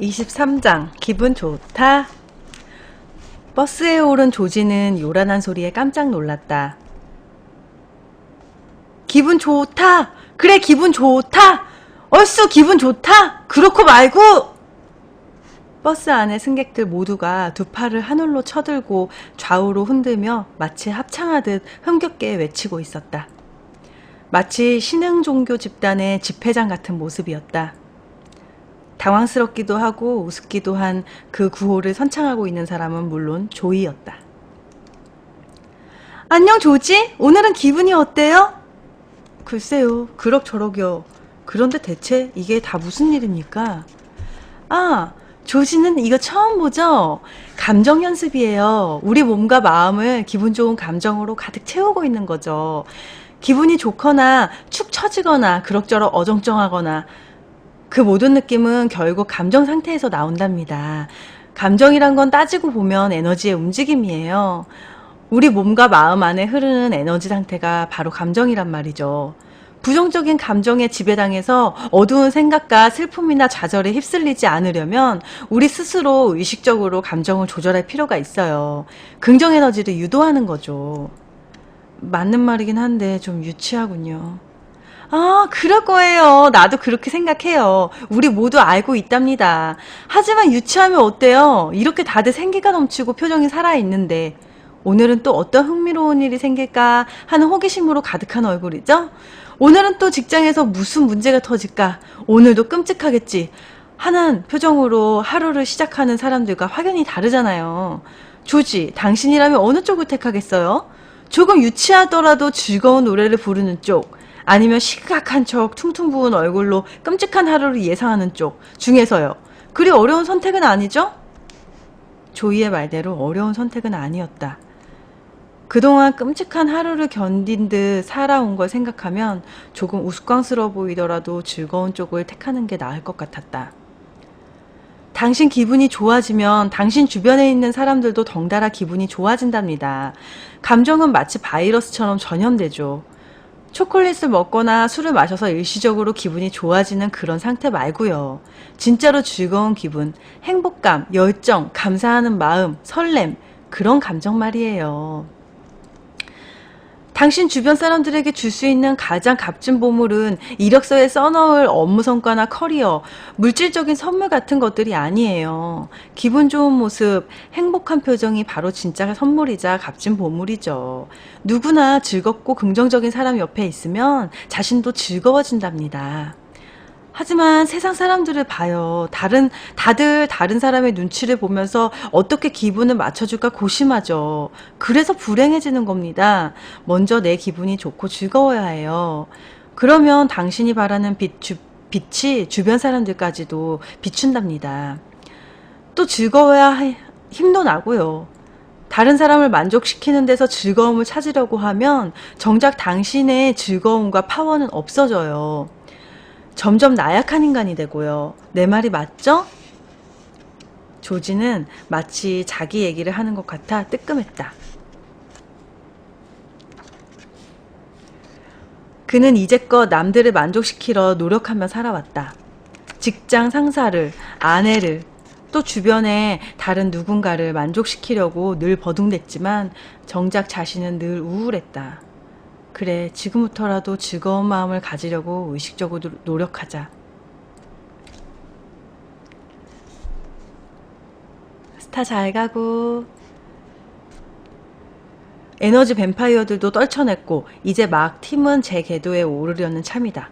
23장 기분 좋다. 버스에 오른 조지는 요란한 소리에 깜짝 놀랐다. 기분 좋다. 그래 기분 좋다. 얼쑤 기분 좋다. 그렇고 말고. 버스 안의 승객들 모두가 두 팔을 하늘로 쳐들고 좌우로 흔들며 마치 합창하듯 흥겹게 외치고 있었다. 마치 신흥 종교 집단의 집회장 같은 모습이었다. 당황스럽기도 하고 우습기도 한 그 구호를 선창하고 있는 사람은 물론 조이였다. 안녕 조지? 오늘은 기분이 어때요? 글쎄요, 그럭저럭이요. 그런데 대체 이게 다 무슨 일입니까? 아, 조지는 이거 처음 보죠? 감정 연습이에요. 우리 몸과 마음을 기분 좋은 감정으로 가득 채우고 있는 거죠. 기분이 좋거나 축 처지거나 그럭저럭 어정쩡하거나 그 모든 느낌은 결국 감정 상태에서 나온답니다. 감정이란 건 따지고 보면 에너지의 움직임이에요. 우리 몸과 마음 안에 흐르는 에너지 상태가 바로 감정이란 말이죠. 부정적인 감정에 지배당해서 어두운 생각과 슬픔이나 좌절에 휩쓸리지 않으려면 우리 스스로 의식적으로 감정을 조절할 필요가 있어요. 긍정 에너지를 유도하는 거죠. 맞는 말이긴 한데 좀 유치하군요. 아, 그럴 거예요. 나도 그렇게 생각해요. 우리 모두 알고 있답니다. 하지만 유치하면 어때요? 이렇게 다들 생기가 넘치고 표정이 살아있는데. 오늘은 또 어떤 흥미로운 일이 생길까 하는 호기심으로 가득한 얼굴이죠? 오늘은 또 직장에서 무슨 문제가 터질까? 오늘도 끔찍하겠지. 하는 표정으로 하루를 시작하는 사람들과 확연히 다르잖아요. 조지, 당신이라면 어느 쪽을 택하겠어요? 조금 유치하더라도 즐거운 노래를 부르는 쪽, 아니면 시각한 척 퉁퉁 부은 얼굴로 끔찍한 하루를 예상하는 쪽 중에서요. 그리 어려운 선택은 아니죠? 조이의 말대로 어려운 선택은 아니었다. 그동안 끔찍한 하루를 견딘 듯 살아온 걸 생각하면 조금 우스꽝스러워 보이더라도 즐거운 쪽을 택하는 게 나을 것 같았다. 당신 기분이 좋아지면 당신 주변에 있는 사람들도 덩달아 기분이 좋아진답니다. 감정은 마치 바이러스처럼 전염되죠. 초콜릿을 먹거나 술을 마셔서 일시적으로 기분이 좋아지는 그런 상태 말고요. 진짜로 즐거운 기분, 행복감, 열정, 감사하는 마음, 설렘, 그런 감정 말이에요. 당신 주변 사람들에게 줄 수 있는 가장 값진 보물은 이력서에 써넣을 업무 성과나 커리어, 물질적인 선물 같은 것들이 아니에요. 기분 좋은 모습, 행복한 표정이 바로 진짜 선물이자 값진 보물이죠. 누구나 즐겁고 긍정적인 사람 옆에 있으면 자신도 즐거워진답니다. 하지만 세상 사람들을 봐요. 다른, 다들 다른 사람의 눈치를 보면서 어떻게 기분을 맞춰줄까 고심하죠. 그래서 불행해지는 겁니다. 먼저 내 기분이 좋고 즐거워야 해요. 그러면 당신이 바라는 빛, 주, 빛이 주변 사람들까지도 비춘답니다. 또 즐거워야 해- 힘도 나고요. 다른 사람을 만족시키는 데서 즐거움을 찾으려고 하면 정작 당신의 즐거움과 파워는 없어져요. 점점 나약한 인간이 되고요. 내 말이 맞죠? 조지는 마치 자기 얘기를 하는 것 같아 뜨끔했다. 그는 이제껏 남들을 만족시키려 노력하며 살아왔다. 직장 상사를, 아내를, 또 주변에 다른 누군가를 만족시키려고 늘 버둥댔지만 정작 자신은 늘 우울했다. 그래, 지금부터라도 즐거운 마음을 가지려고 의식적으로 노력하자. 스타 잘 가고. 에너지 뱀파이어들도 떨쳐냈고, 이제 막 팀은 제 궤도에 오르려는 참이다.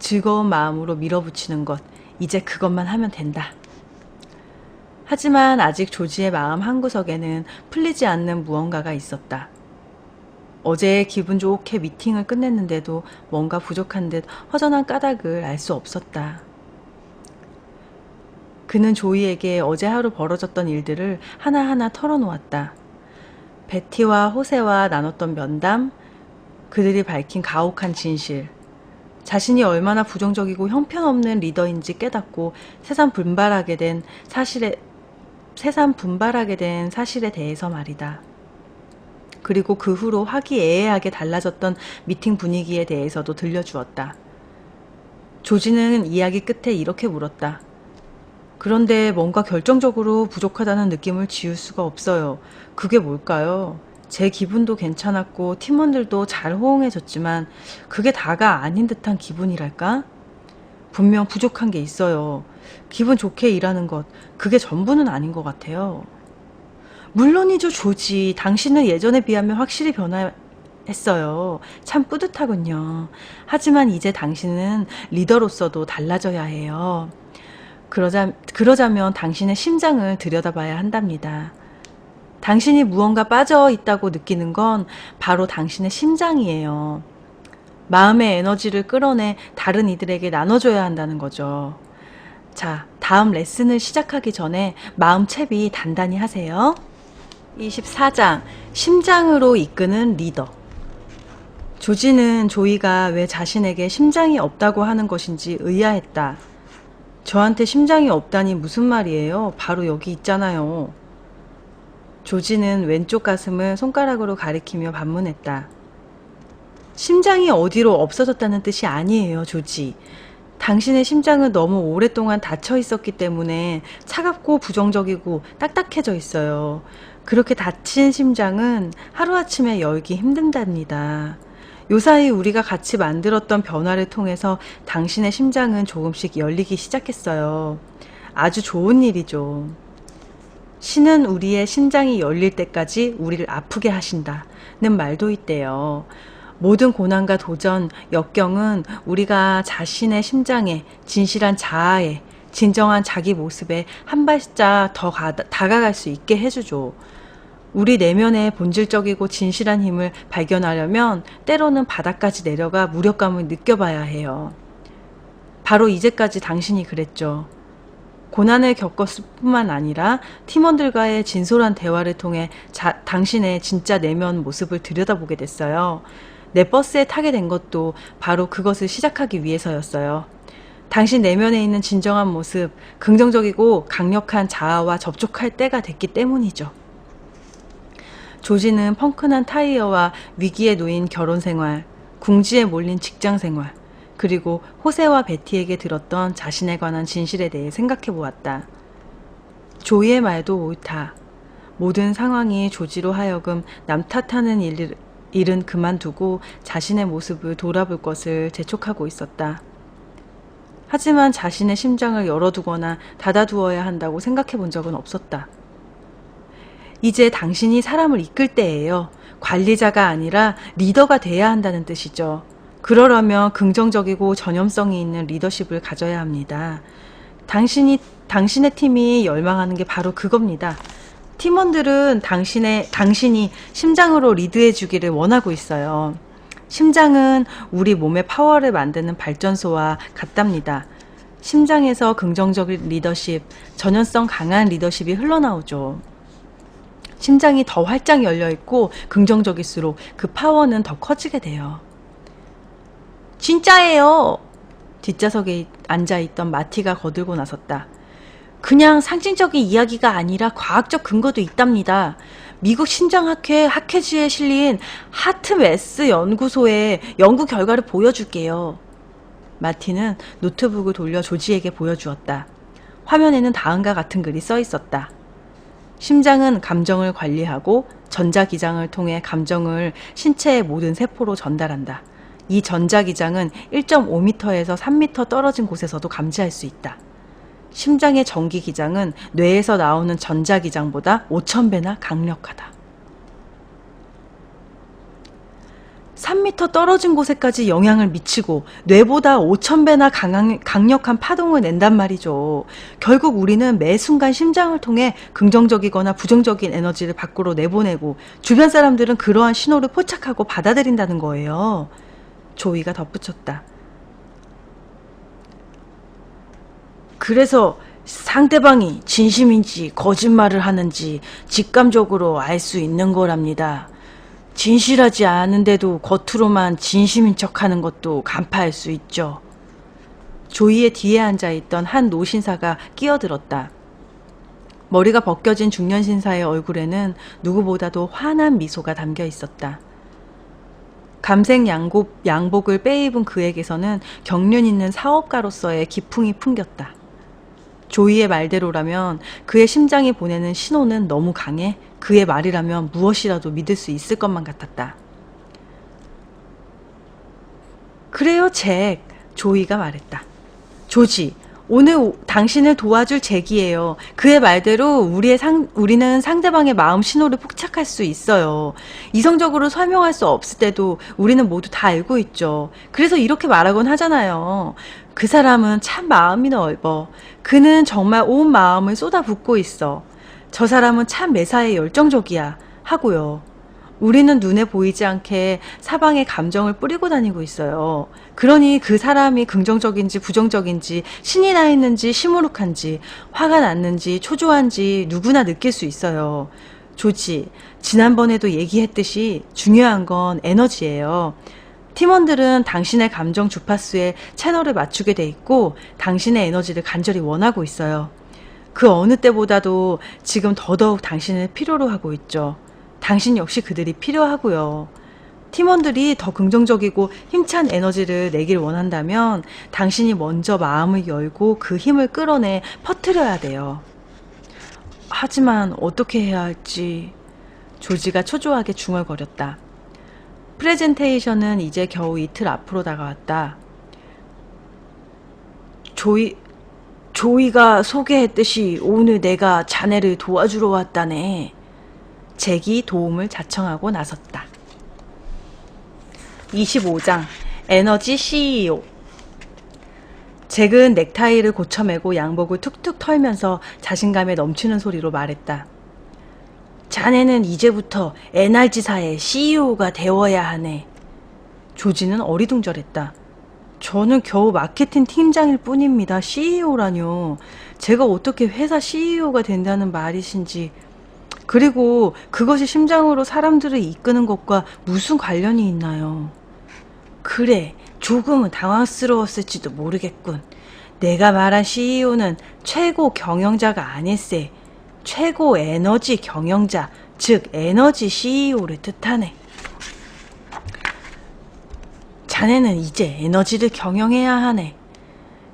즐거운 마음으로 밀어붙이는 것, 이제 그것만 하면 된다. 하지만 아직 조지의 마음 한구석에는 풀리지 않는 무언가가 있었다. 어제 기분 좋게 미팅을 끝냈는데도 뭔가 부족한 듯 허전한 까닭을 알 수 없었다. 그는 조이에게 어제 하루 벌어졌던 일들을 하나하나 털어놓았다. 베티와 호세와 나눴던 면담, 그들이 밝힌 가혹한 진실, 자신이 얼마나 부정적이고 형편없는 리더인지 깨닫고 세상 분발하게 된 사실에, 세상 분발하게 된 사실에 대해서 말이다. 그리고 그 후로 화기애애하게 달라졌던 미팅 분위기에 대해서도 들려주었다. 조지는 이야기 끝에 이렇게 물었다. 그런데 뭔가 결정적으로 부족하다는 느낌을 지울 수가 없어요. 그게 뭘까요? 제 기분도 괜찮았고 팀원들도 잘 호응해줬지만 그게 다가 아닌 듯한 기분이랄까? 분명 부족한 게 있어요. 기분 좋게 일하는 것, 그게 전부는 아닌 것 같아요. 물론이죠, 조지. 당신은 예전에 비하면 확실히 변화했어요. 참 뿌듯하군요. 하지만 이제 당신은 리더로서도 달라져야 해요. 그러자, 그러자면 당신의 심장을 들여다봐야 한답니다. 당신이 무언가 빠져 있다고 느끼는 건 바로 당신의 심장이에요. 마음의 에너지를 끌어내 다른 이들에게 나눠줘야 한다는 거죠. 자, 다음 레슨을 시작하기 전에 마음 채비 단단히 하세요. 24장, 심장으로 이끄는 리더. 조지는 조이가 왜 자신에게 심장이 없다고 하는 것인지 의아했다. 저한테 심장이 없다니 무슨 말이에요? 바로 여기 있잖아요. 조지는 왼쪽 가슴을 손가락으로 가리키며 반문했다. 심장이 어디로 없어졌다는 뜻이 아니에요, 조지. 당신의 심장은 너무 오랫동안 닫혀 있었기 때문에 차갑고 부정적이고 딱딱해져 있어요. 그렇게 닫힌 심장은 하루아침에 열기 힘든답니다. 요사이 우리가 같이 만들었던 변화를 통해서 당신의 심장은 조금씩 열리기 시작했어요. 아주 좋은 일이죠. 신은 우리의 심장이 열릴 때까지 우리를 아프게 하신다 는 말도 있대요. 모든 고난과 도전, 역경은 우리가 자신의 심장에, 진실한 자아에, 진정한 자기 모습에 한 발짝 더 가, 다가갈 수 있게 해주죠. 우리 내면의 본질적이고 진실한 힘을 발견하려면 때로는 바닥까지 내려가 무력감을 느껴봐야 해요. 바로 이제까지 당신이 그랬죠. 고난을 겪었을 뿐만 아니라 팀원들과의 진솔한 대화를 통해 자, 당신의 진짜 내면 모습을 들여다보게 됐어요. 내 버스에 타게 된 것도 바로 그것을 시작하기 위해서였어요. 당신 내면에 있는 진정한 모습, 긍정적이고 강력한 자아와 접촉할 때가 됐기 때문이죠. 조지는 펑크난 타이어와 위기에 놓인 결혼 생활, 궁지에 몰린 직장 생활, 그리고 호세와 베티에게 들었던 자신에 관한 진실에 대해 생각해 보았다. 조이의 말도 옳다. 모든 상황이 조지로 하여금 남 탓하는 일, 일은 그만두고 자신의 모습을 돌아볼 것을 재촉하고 있었다. 하지만 자신의 심장을 열어두거나 닫아두어야 한다고 생각해 본 적은 없었다. 이제 당신이 사람을 이끌 때예요. 관리자가 아니라 리더가 돼야 한다는 뜻이죠. 그러려면 긍정적이고 전염성이 있는 리더십을 가져야 합니다. 당신이 당신의 팀이 열망하는 게 바로 그겁니다. 팀원들은 당신의 당신이 심장으로 리드해 주기를 원하고 있어요. 심장은 우리 몸의 파워를 만드는 발전소와 같답니다. 심장에서 긍정적인 리더십, 전연성 강한 리더십이 흘러나오죠. 심장이 더 활짝 열려 있고 긍정적일수록 그 파워는 더 커지게 돼요. 진짜예요. 뒷좌석에 앉아 있던 마티가 거들고 나섰다. 그냥 상징적인 이야기가 아니라 과학적 근거도 있답니다. 미국 신장학회 학회지에 실린 하트메스 연구소의 연구 결과를 보여줄게요. 마티는 노트북을 돌려 조지에게 보여주었다. 화면에는 다음과 같은 글이 써 있었다. 심장은 감정을 관리하고 전자기장을 통해 감정을 신체의 모든 세포로 전달한다. 이 전자기장은 1.5m에서 3m 떨어진 곳에서도 감지할 수 있다. 심장의 전기기장은 뇌에서 나오는 전자기장보다 5,000배나 강력하다. 3m 떨어진 곳에까지 영향을 미치고 뇌보다 5,000배나 강한, 강력한 파동을 낸단 말이죠. 결국 우리는 매 순간 심장을 통해 긍정적이거나 부정적인 에너지를 밖으로 내보내고 주변 사람들은 그러한 신호를 포착하고 받아들인다는 거예요. 조이가 덧붙였다. 그래서 상대방이 진심인지 거짓말을 하는지 직감적으로 알 수 있는 거랍니다. 진실하지 않은데도 겉으로만 진심인 척 하는 것도 간파할 수 있죠. 조이의 뒤에 앉아 있던 한 노신사가 끼어들었다. 머리가 벗겨진 중년 신사의 얼굴에는 누구보다도 환한 미소가 담겨 있었다. 감색 양복, 양복을 빼입은 그에게서는 경륜 있는 사업가로서의 기풍이 풍겼다. 조이의 말대로라면 그의 심장이 보내는 신호는 너무 강해 그의 말이라면 무엇이라도 믿을 수 있을 것만 같았다. 그래요, 잭. 조이가 말했다. 조지, 오늘 오- 당신을 도와줄 잭이에요. 그의 말대로 우리의 상, 우리는 상대방의 마음 신호를 포착할 수 있어요. 이성적으로 설명할 수 없을 때도 우리는 모두 다 알고 있죠. 그래서 이렇게 말하곤 하잖아요. 그 사람은 참 마음이 넓어. 그는 정말 온 마음을 쏟아붓고 있어. 저 사람은 참 매사에 열정적이야. 하고요. 우리는 눈에 보이지 않게 사방에 감정을 뿌리고 다니고 있어요. 그러니 그 사람이 긍정적인지 부정적인지 신이 나 있는지 시무룩한지 화가 났는지 초조한지 누구나 느낄 수 있어요. 조지, 지난번에도 얘기했듯이 중요한 건 에너지예요. 팀원들은 당신의 감정 주파수에 채널을 맞추게 돼 있고 당신의 에너지를 간절히 원하고 있어요. 그 어느 때보다도 지금 더더욱 당신을 필요로 하고 있죠. 당신 역시 그들이 필요하고요. 팀원들이 더 긍정적이고 힘찬 에너지를 내길 원한다면 당신이 먼저 마음을 열고 그 힘을 끌어내 퍼뜨려야 돼요. 하지만 어떻게 해야 할지 조지가 초조하게 중얼거렸다. 프레젠테이션은 이제 겨우 이틀 앞으로 다가왔다. 조이, 조이가 소개했듯이 오늘 내가 자네를 도와주러 왔다네. 잭이 도움을 자청하고 나섰다. 25장 에너지 CEO 잭은 넥타이를 고쳐매고 양복을 툭툭 털면서 자신감에 넘치는 소리로 말했다. 자네는 이제부터 NRG사의 CEO가 되어야 하네. 조지는 어리둥절했다. 저는 겨우 마케팅 팀장일 뿐입니다. CEO라뇨. 제가 어떻게 회사 CEO가 된다는 말이신지. 그리고 그것이 심장으로 사람들을 이끄는 것과 무슨 관련이 있나요? 그래, 조금은 당황스러웠을지도 모르겠군. 내가 말한 CEO는 최고 경영자가 아닐세. 최고 에너지 경영자, 즉 에너지 CEO를 뜻하네. 자네는 이제 에너지를 경영해야 하네.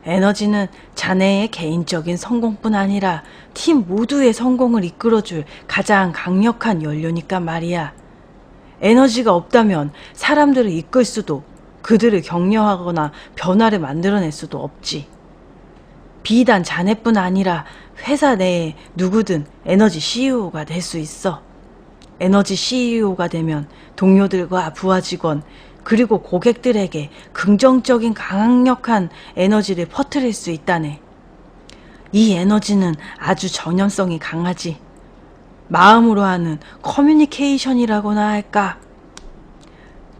에너지는 자네의 개인적인 성공뿐 아니라 팀 모두의 성공을 이끌어줄 가장 강력한 연료니까 말이야. 에너지가 없다면 사람들을 이끌 수도 그들을 격려하거나 변화를 만들어낼 수도 없지. 비단 자네뿐 아니라 회사 내에 누구든 에너지 CEO가 될 수 있어. 에너지 CEO가 되면 동료들과 부하 직원, 그리고 고객들에게 긍정적인 강력한 에너지를 퍼뜨릴 수 있다네. 이 에너지는 아주 전염성이 강하지. 마음으로 하는 커뮤니케이션이라고나 할까?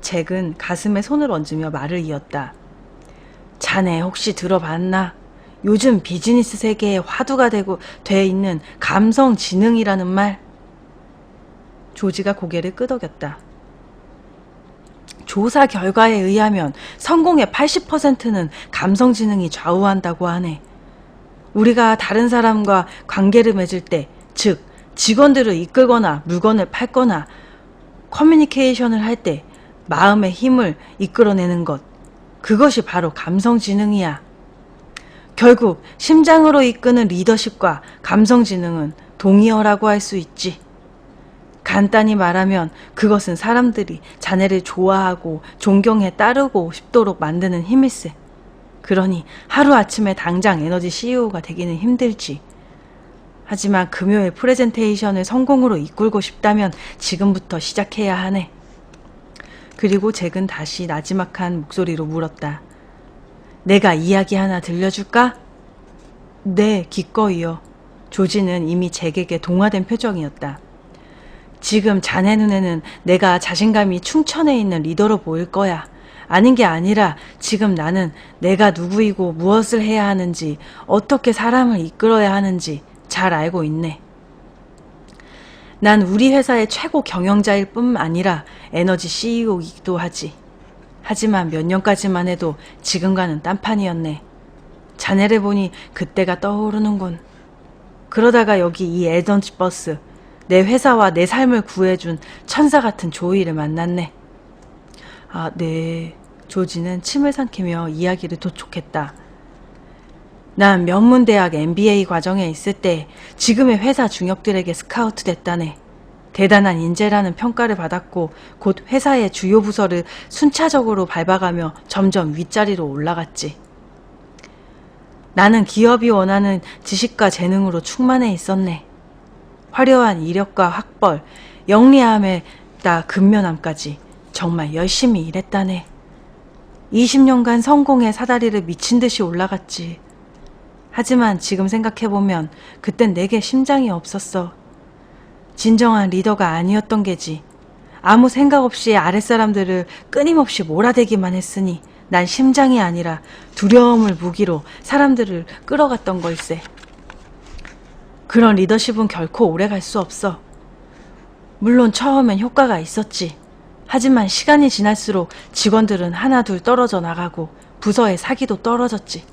잭은 가슴에 손을 얹으며 말을 이었다. 자네 혹시 들어봤나? 요즘 비즈니스 세계에 화두가 되고 돼 있는 감성 지능이라는 말. 조지가 고개를 끄덕였다. 조사 결과에 의하면 성공의 80%는 감성 지능이 좌우한다고 하네. 우리가 다른 사람과 관계를 맺을 때, 즉, 직원들을 이끌거나 물건을 팔거나 커뮤니케이션을 할 때 마음의 힘을 이끌어내는 것. 그것이 바로 감성 지능이야. 결국 심장으로 이끄는 리더십과 감성 지능은 동의어라고 할 수 있지. 간단히 말하면 그것은 사람들이 자네를 좋아하고 존경해 따르고 싶도록 만드는 힘일세. 그러니 하루아침에 당장 에너지 CEO가 되기는 힘들지. 하지만 금요일 프레젠테이션을 성공으로 이끌고 싶다면 지금부터 시작해야 하네. 그리고 잭은 다시 나지막한 목소리로 물었다. 내가 이야기 하나 들려줄까? 네, 기꺼이요. 조지는 이미 잭에게 동화된 표정이었다. 지금 자네 눈에는 내가 자신감이 충천해 있는 리더로 보일 거야. 아닌 게 아니라 지금 나는 내가 누구이고 무엇을 해야 하는지, 어떻게 사람을 이끌어야 하는지 잘 알고 있네. 난 우리 회사의 최고 경영자일 뿐 아니라 에너지 CEO이기도 하지. 하지만 몇 년까지만 해도 지금과는 딴판이었네. 자네를 보니 그때가 떠오르는군. 그러다가 여기 이 에너지 버스, 내 회사와 내 삶을 구해준 천사 같은 조이를 만났네. 아, 네. 조지는 침을 삼키며 이야기를 도촉했다. 난 명문대학 MBA 과정에 있을 때 지금의 회사 중역들에게 스카우트 됐다네. 대단한 인재라는 평가를 받았고 곧 회사의 주요 부서를 순차적으로 밟아가며 점점 윗자리로 올라갔지. 나는 기업이 원하는 지식과 재능으로 충만해 있었네. 화려한 이력과 학벌, 영리함에다 근면함까지 정말 열심히 일했다네. 20년간 성공의 사다리를 미친 듯이 올라갔지. 하지만 지금 생각해보면 그땐 내게 심장이 없었어. 진정한 리더가 아니었던 게지. 아무 생각 없이 아랫사람들을 끊임없이 몰아대기만 했으니 난 심장이 아니라 두려움을 무기로 사람들을 끌어갔던 걸세. 그런 리더십은 결코 오래 갈 수 없어. 물론 처음엔 효과가 있었지. 하지만 시간이 지날수록 직원들은 하나 둘 떨어져 나가고 부서의 사기도 떨어졌지.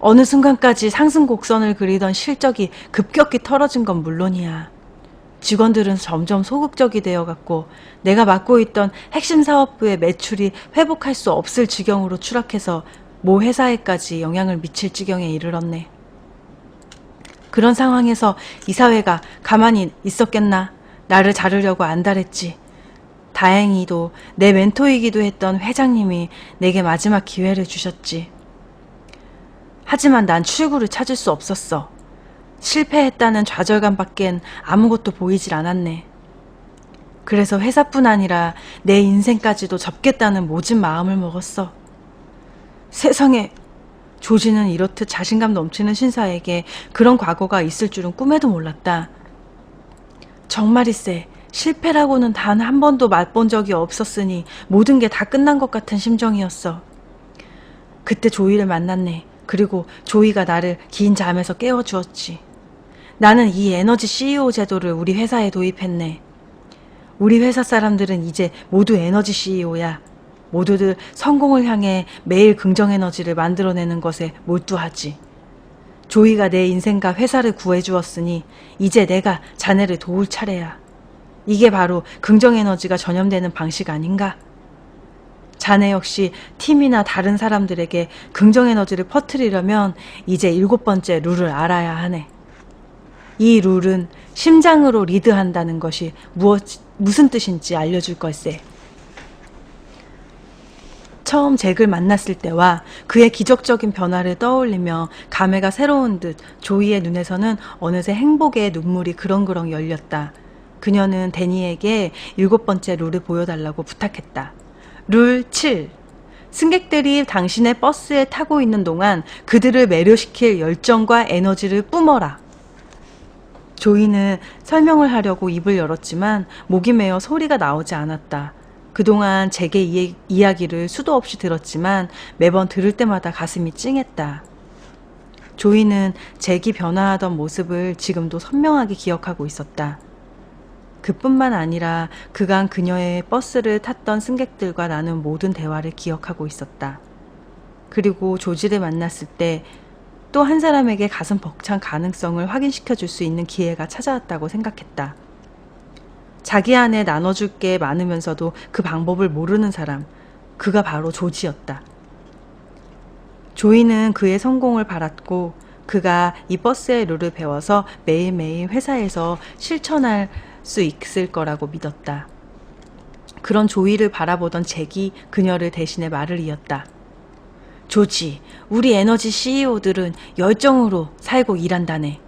어느 순간까지 상승 곡선을 그리던 실적이 급격히 털어진 건 물론이야. 직원들은 점점 소극적이 되어갔고 내가 맡고 있던 핵심 사업부의 매출이 회복할 수 없을 지경으로 추락해서 모 회사에까지 영향을 미칠 지경에 이르렀네. 그런 상황에서 이사회가 가만히 있었겠나? 나를 자르려고 안달했지. 다행히도 내 멘토이기도 했던 회장님이 내게 마지막 기회를 주셨지. 하지만 난 출구를 찾을 수 없었어. 실패했다는 좌절감밖엔 아무것도 보이질 않았네. 그래서 회사뿐 아니라 내 인생까지도 접겠다는 모진 마음을 먹었어. 세상에 조지는 이렇듯 자신감 넘치는 신사에게 그런 과거가 있을 줄은 꿈에도 몰랐다. 정말이세. 실패라고는 단 한 번도 맛본 적이 없었으니 모든 게 다 끝난 것 같은 심정이었어. 그때 조이를 만났네. 그리고 조이가 나를 긴 잠에서 깨워주었지. 나는 이 에너지 CEO 제도를 우리 회사에 도입했네. 우리 회사 사람들은 이제 모두 에너지 CEO야. 모두들 성공을 향해 매일 긍정 에너지를 만들어내는 것에 몰두하지. 조이가 내 인생과 회사를 구해주었으니 이제 내가 자네를 도울 차례야. 이게 바로 긍정 에너지가 전염되는 방식 아닌가? 자네 역시 팀이나 다른 사람들에게 긍정 에너지를 퍼뜨리려면 이제 일곱 번째 룰을 알아야 하네. 이 룰은 심장으로 리드한다는 것이 무엇, 무슨 뜻인지 알려줄 걸세. 처음 잭을 만났을 때와 그의 기적적인 변화를 떠올리며 감회가 새로운 듯 조이의 눈에서는 어느새 행복의 눈물이 그렁그렁 열렸다. 그녀는 데니에게 일곱 번째 룰을 보여달라고 부탁했다. 룰 7. 승객들이 당신의 버스에 타고 있는 동안 그들을 매료시킬 열정과 에너지를 뿜어라. 조이는 설명을 하려고 입을 열었지만 목이 메어 소리가 나오지 않았다. 그동안 제게 이, 이야기를 수도 없이 들었지만 매번 들을 때마다 가슴이 찡했다. 조이는 잭이 변화하던 모습을 지금도 선명하게 기억하고 있었다. 그뿐만 아니라 그간 그녀의 버스를 탔던 승객들과 나눈 모든 대화를 기억하고 있었다. 그리고 조지를 만났을 때 또 한 사람에게 가슴 벅찬 가능성을 확인시켜 줄 수 있는 기회가 찾아왔다고 생각했다. 자기 안에 나눠줄 게 많으면서도 그 방법을 모르는 사람, 그가 바로 조지였다. 조이는 그의 성공을 바랐고 그가 이 버스의 룰을 배워서 매일매일 회사에서 실천할 수 있을 거라고 믿었다. 그런 조이를 바라보던 잭이 그녀를 대신해 말을 이었다. 조지, 우리 에너지 CEO들은 열정으로 살고 일한다네.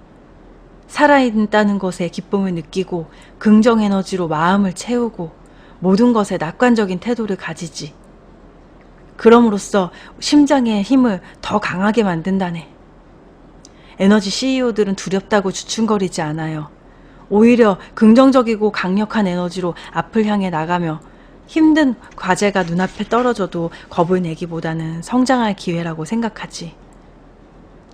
살아있다는 것에 기쁨을 느끼고 긍정 에너지로 마음을 채우고 모든 것에 낙관적인 태도를 가지지. 그럼으로써 심장의 힘을 더 강하게 만든다네. 에너지 CEO들은 두렵다고 주춤거리지 않아요. 오히려 긍정적이고 강력한 에너지로 앞을 향해 나가며 힘든 과제가 눈앞에 떨어져도 겁을 내기보다는 성장할 기회라고 생각하지.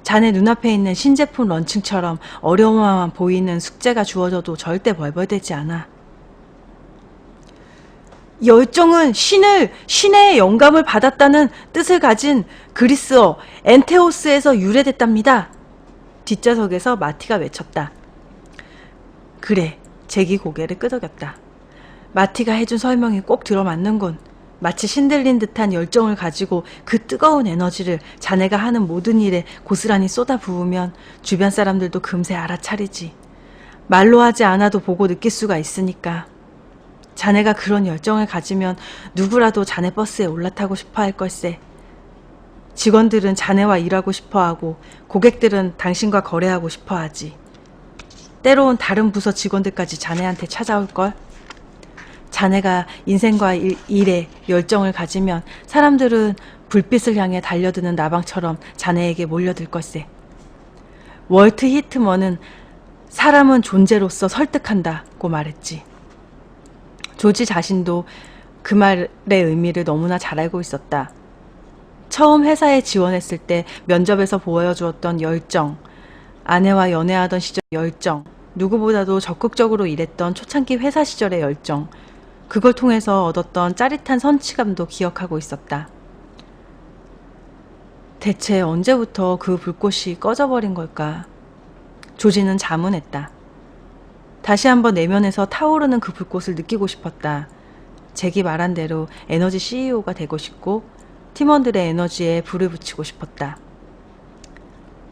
자네 눈앞에 있는 신제품 런칭처럼 어려움만 보이는 숙제가 주어져도 절대 벌벌대지 않아. 열정은 신을, 신의 영감을 받았다는 뜻을 가진 그리스어 엔테오스에서 유래됐답니다. 뒷좌석에서 마티가 외쳤다. 그래, 잭이 고개를 끄덕였다. 마티가 해준 설명이 꼭 들어맞는군. 마치 신들린 듯한 열정을 가지고 그 뜨거운 에너지를 자네가 하는 모든 일에 고스란히 쏟아 부으면 주변 사람들도 금세 알아차리지. 말로 하지 않아도 보고 느낄 수가 있으니까. 자네가 그런 열정을 가지면 누구라도 자네 버스에 올라타고 싶어 할 걸세. 직원들은 자네와 일하고 싶어 하고 고객들은 당신과 거래하고 싶어 하지. 때론 다른 부서 직원들까지 자네한테 찾아올 걸. 자네가 인생과 일, 일에 열정을 가지면 사람들은 불빛을 향해 달려드는 나방처럼 자네에게 몰려들 걸세. 월트 히트먼은 사람은 존재로서 설득한다고 말했지. 조지 자신도 그 말의 의미를 너무나 잘 알고 있었다. 처음 회사에 지원했을 때 면접에서 보여주었던 열정, 아내와 연애하던 시절 열정, 누구보다도 적극적으로 일했던 초창기 회사 시절의 열정, 그걸 통해서 얻었던 짜릿한 선취감도 기억하고 있었다. 대체 언제부터 그 불꽃이 꺼져버린 걸까? 조지는 자문했다. 다시 한번 내면에서 타오르는 그 불꽃을 느끼고 싶었다. 잭이 말한 대로 에너지 CEO가 되고 싶고 팀원들의 에너지에 불을 붙이고 싶었다.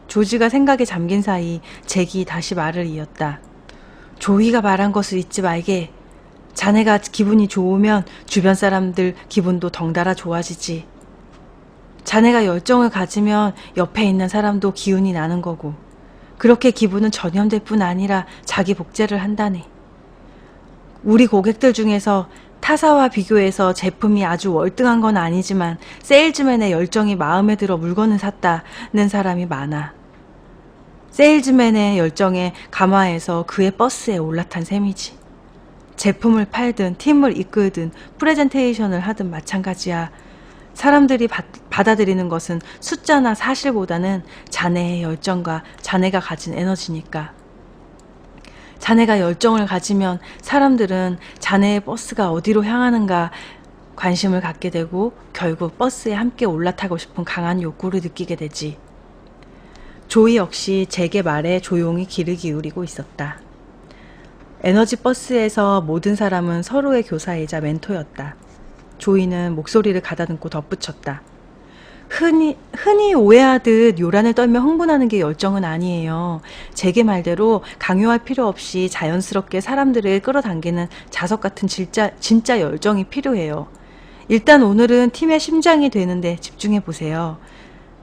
조지가 생각에 잠긴 사이 잭이 다시 말을 이었다. 조이가 말한 것을 잊지 말게. 자네가 기분이 좋으면 주변 사람들 기분도 덩달아 좋아지지. 자네가 열정을 가지면 옆에 있는 사람도 기운이 나는 거고. 그렇게 기분은 전염될 뿐 아니라 자기 복제를 한다네. 우리 고객들 중에서 타사와 비교해서 제품이 아주 월등한 건 아니지만 세일즈맨의 열정이 마음에 들어 물건을 샀다는 사람이 많아. 세일즈맨의 열정에 감화해서 그의 버스에 올라탄 셈이지. 제품을 팔든 팀을 이끌든 프레젠테이션을 하든 마찬가지야. 사람들이 받, 받아들이는 것은 숫자나 사실보다는 자네의 열정과 자네가 가진 에너지니까. 자네가 열정을 가지면 사람들은 자네의 버스가 어디로 향하는가 관심을 갖게 되고 결국 버스에 함께 올라타고 싶은 강한 욕구를 느끼게 되지. 조이 역시 제게 말에 조용히 귀를 기울이고 있었다. 에너지 버스에서 모든 사람은 서로의 교사이자 멘토였다. 조이는 목소리를 가다듬고 덧붙였다. 흔히, 흔히 오해하듯 요란을 떨며 흥분하는 게 열정은 아니에요. 제게 말대로 강요할 필요 없이 자연스럽게 사람들을 끌어당기는 자석 같은 진짜, 진짜 열정이 필요해요. 일단 오늘은 팀의 심장이 되는데 집중해 보세요.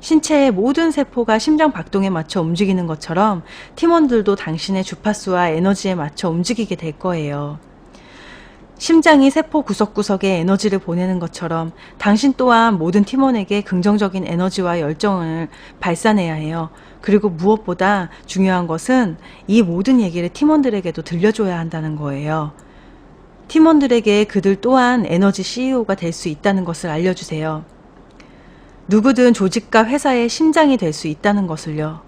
신체의 모든 세포가 심장 박동에 맞춰 움직이는 것처럼 팀원들도 당신의 주파수와 에너지에 맞춰 움직이게 될 거예요. 심장이 세포 구석구석에 에너지를 보내는 것처럼 당신 또한 모든 팀원에게 긍정적인 에너지와 열정을 발산해야 해요. 그리고 무엇보다 중요한 것은 이 모든 얘기를 팀원들에게도 들려줘야 한다는 거예요. 팀원들에게 그들 또한 에너지 CEO가 될 수 있다는 것을 알려주세요. 누구든 조직과 회사의 심장이 될 수 있다는 것을요.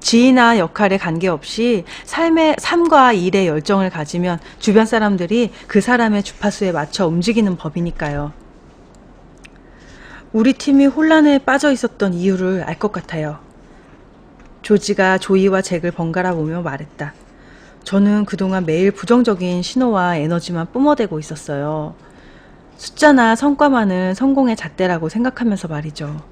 지위나 역할에 관계없이 삶의 삶과 일에 열정을 가지면 주변 사람들이 그 사람의 주파수에 맞춰 움직이는 법이니까요. 우리 팀이 혼란에 빠져 있었던 이유를 알 것 같아요. 조지가 조이와 잭을 번갈아 보며 말했다. 저는 그동안 매일 부정적인 신호와 에너지만 뿜어대고 있었어요. 숫자나 성과만은 성공의 잣대라고 생각하면서 말이죠.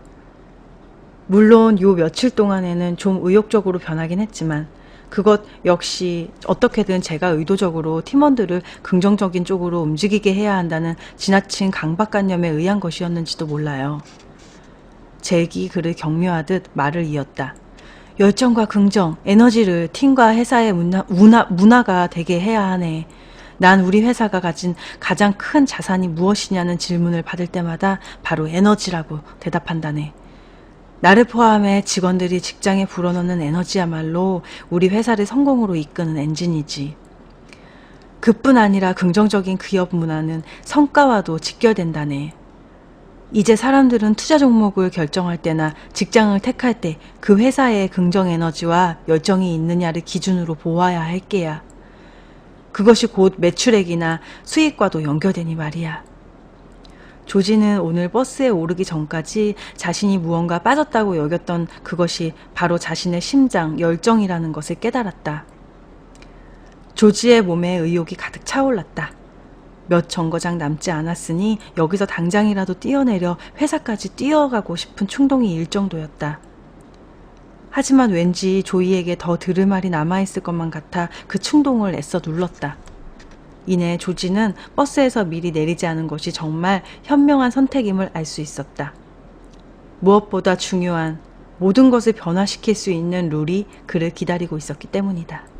물론 요 며칠 동안에는 좀 의욕적으로 변하긴 했지만 그것 역시 어떻게든 제가 의도적으로 팀원들을 긍정적인 쪽으로 움직이게 해야 한다는 지나친 강박관념에 의한 것이었는지도 몰라요. 잭이 그를 격려하듯 말을 이었다. 열정과 긍정, 에너지를 팀과 회사의 문화, 문화, 문화가 되게 해야 하네. 난 우리 회사가 가진 가장 큰 자산이 무엇이냐는 질문을 받을 때마다 바로 에너지라고 대답한다네. 나를 포함해 직원들이 직장에 불어넣는 에너지야말로 우리 회사를 성공으로 이끄는 엔진이지. 그뿐 아니라 긍정적인 기업 문화는 성과와도 직결된다네. 이제 사람들은 투자 종목을 결정할 때나 직장을 택할 때 그 회사의 긍정 에너지와 열정이 있느냐를 기준으로 보아야 할 게야. 그것이 곧 매출액이나 수익과도 연결되니 말이야. 조지는 오늘 버스에 오르기 전까지 자신이 무언가 빠졌다고 여겼던 그것이 바로 자신의 심장, 열정이라는 것을 깨달았다. 조지의 몸에 의욕이 가득 차올랐다. 몇 정거장 남지 않았으니 여기서 당장이라도 뛰어내려 회사까지 뛰어가고 싶은 충동이 일 정도였다. 하지만 왠지 조이에게 더 들을 말이 남아있을 것만 같아 그 충동을 애써 눌렀다. 이내 조지는 버스에서 미리 내리지 않은 것이 정말 현명한 선택임을 알 수 있었다. 무엇보다 중요한 모든 것을 변화시킬 수 있는 룰이 그를 기다리고 있었기 때문이다.